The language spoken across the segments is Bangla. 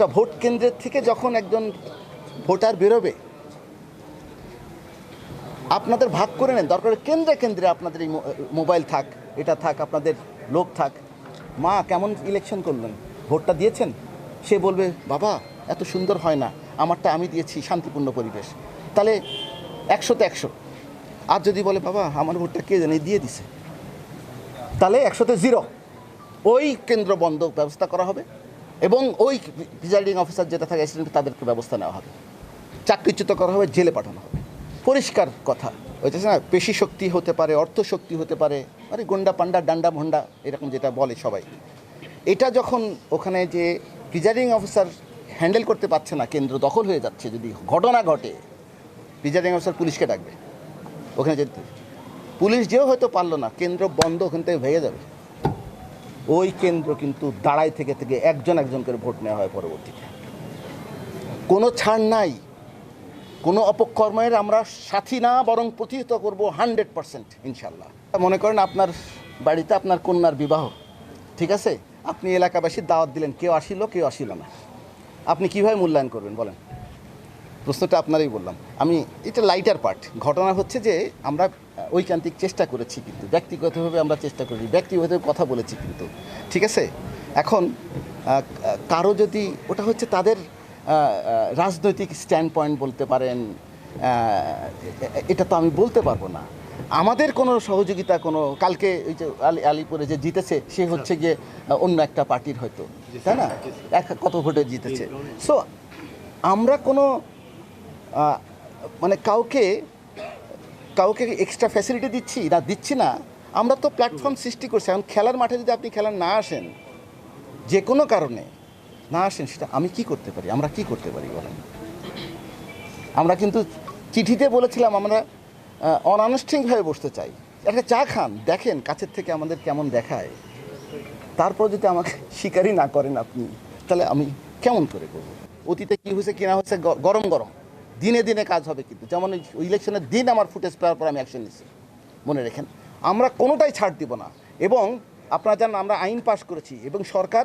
একটা ভোট কেন্দ্রের থেকে যখন একজন ভোটার বেরোবে, আপনাদের ভাগ করে নেন। দরকার কেন্দ্রে কেন্দ্রে আপনাদের এই মোবাইল থাক, এটা থাক, আপনাদের লোক থাক। মা, কেমন ইলেকশন করলেন? ভোটটা দিয়েছেন? সে বলবে, বাবা, এত সুন্দর হয় না। আমারটা আমি দিয়েছি, শান্তিপূর্ণ পরিবেশ। তাহলে একশোতে একশো। আর যদি বলে, বাবা, আমার ভোটটা কে জানে, দিয়ে দিছে? তাহলে একশোতে জিরো। ওই কেন্দ্র বন্ধ ব্যবস্থা করা হবে। এবং ওই প্রিজাইডিং অফিসার যেটা থাকে অ্যাসিস্ট্যান্ট তাদেরকে ব্যবস্থা নেওয়া হবে। চাকরিচ্যুত করা হবে, জেলে পাঠানো হবে। পরিষ্কার কথা। ওইটা না, পেশি শক্তি হতে পারে, অর্থ শক্তি হতে পারে, আরে গন্ডা পান্ডা ডান্ডা ভন্ডা এরকম যেটা বলে সবাই। এটা যখন ওখানে যে প্রিজাইডিং অফিসার হ্যান্ডেল করতে পারছে না, কেন্দ্র দখল হয়ে যাচ্ছে, যদি ঘটনা ঘটে প্রিজাইডিং অফিসার পুলিশকে ডাকবে। ওখানে যেতে পুলিশ যেও হয়তো পারল না, কেন্দ্র বন্ধ ওখান থেকে ভেঙে যাবে। ওই কেন্দ্র কিন্তু দাঁড়াই থেকে থেকে একজন একজন করে ভোট নেওয়া হয় পরবর্তীতে। কোনো ছাড় নাই। কোনো অপকর্মের আমরা সাথী না, বরং প্রতিহত করব হান্ড্রেড পার্সেন্ট, ইনশাল্লাহ। মনে করেন আপনার বাড়িতে আপনার কন্যার বিবাহ, ঠিক আছে? আপনি এলাকাবাসীর দাওয়াত দিলেন, কেউ আসিল কেউ আসিল না। আপনি কীভাবে মূল্যায়ন করবেন, বলেন? প্রশ্নটা আপনারই বললাম। আমি এটা লাইটার পার্ট ঘটনা হচ্ছে যে আমরা ঐকান্তিক চেষ্টা করেছি কিন্তু ব্যক্তিগতভাবে আমরা চেষ্টা করি ব্যক্তিগতভাবে কথা বলেছি কিন্তু ঠিক আছে? এখন কারও যদি ওটা হচ্ছে তাদের রাজনৈতিক স্ট্যান্ড পয়েন্ট বলতে পারেন এটা তো আমি বলতে পারব না। আমাদের কোনো সহযোগিতা কোনো কালকে ওই যে আলি আলিপুরে যে জিতেছে সে হচ্ছে গিয়ে অন্য একটা পার্টির হয়তো তাই না? এক কত ভোটে জিতেছে? সো আমরা কোনো মানে কাউকে কাউকে এক্সট্রা ফ্যাসিলিটি দিচ্ছি না দিচ্ছি না আমরা তো প্ল্যাটফর্ম সৃষ্টি করছি। এখন খেলার মাঠে যদি আপনি খেলার না আসেন যে কোনো কারণে না আসেন সেটা আমি কি করতে পারি? আমরা কি করতে পারি বলেন? আমরা কিন্তু চিঠিতে বলেছিলাম আমরা অনানুষ্ঠানিকভাবে বসতে চাই। একটা চা খান দেখেন কাছের থেকে আমাদের কেমন দেখায়। তারপর যদি আমাকে স্বীকারই না করেন আপনি তাহলে আমি কেমন করে করব? অতীতে কী হয়েছে কিনা হয়েছে গরম গরম। দিনে দিনে কাজ হবে কিন্তু। যেমন ওই ইলেকশনের দিন আমার ফুটেজ পাওয়ার পর আমি অ্যাকশন নিচ্ছি। মনে রেখেন। আমরা কোনোটাই ছাড় দিব না। এবং আপনারা জানেন, আমরা আইন পাশ করেছি এবং সরকার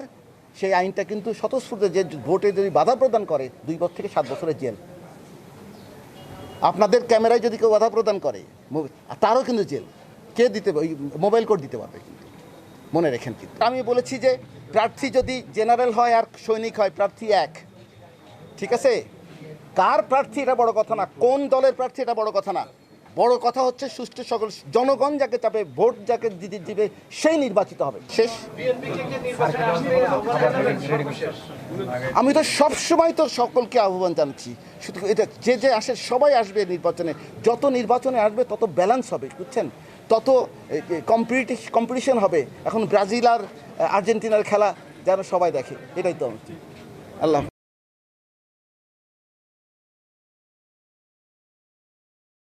সেই আইনটা কিন্তু স্বতঃস্ফূর্ত যে ভোটে যদি বাধা প্রদান করে, দুই বছর থেকে সাত বছরের জেল। আপনাদের ক্যামেরায় যদি কেউ বাধা প্রদান করে তারও কিন্তু জেল। কে দিতে ওই মোবাইল কোড দিতে পারবে কিন্তু। মনে রেখেন কিন্তু। আমি বলেছি যে, প্রার্থী যদি জেনারেল হয় আর সৈনিক হয়, প্রার্থী এক। ঠিক আছে? কার প্রার্থী এটা বড় কথা না, কোন দলের প্রার্থী এটা বড় কথা না। বড় কথা হচ্ছে সুষ্ঠু সকল জনগণ যাকে চাপে, ভোট যাকে দিবে, সেই নির্বাচিত হবে। শেষ। আমি তো সবসময় তো সকলকে আহ্বান জানাচ্ছি, শুধু এটা যে যে আসে সবাই আসবে নির্বাচনে। যত নির্বাচনে আসবে, তত ব্যালেন্স হবে, বুঝছেন? তত কম্পিটিশ কম্পিটিশন হবে। এখন ব্রাজিল আর আর্জেন্টিনার খেলা যেন সবাই দেখে, এটাই তো। আল্লাহ।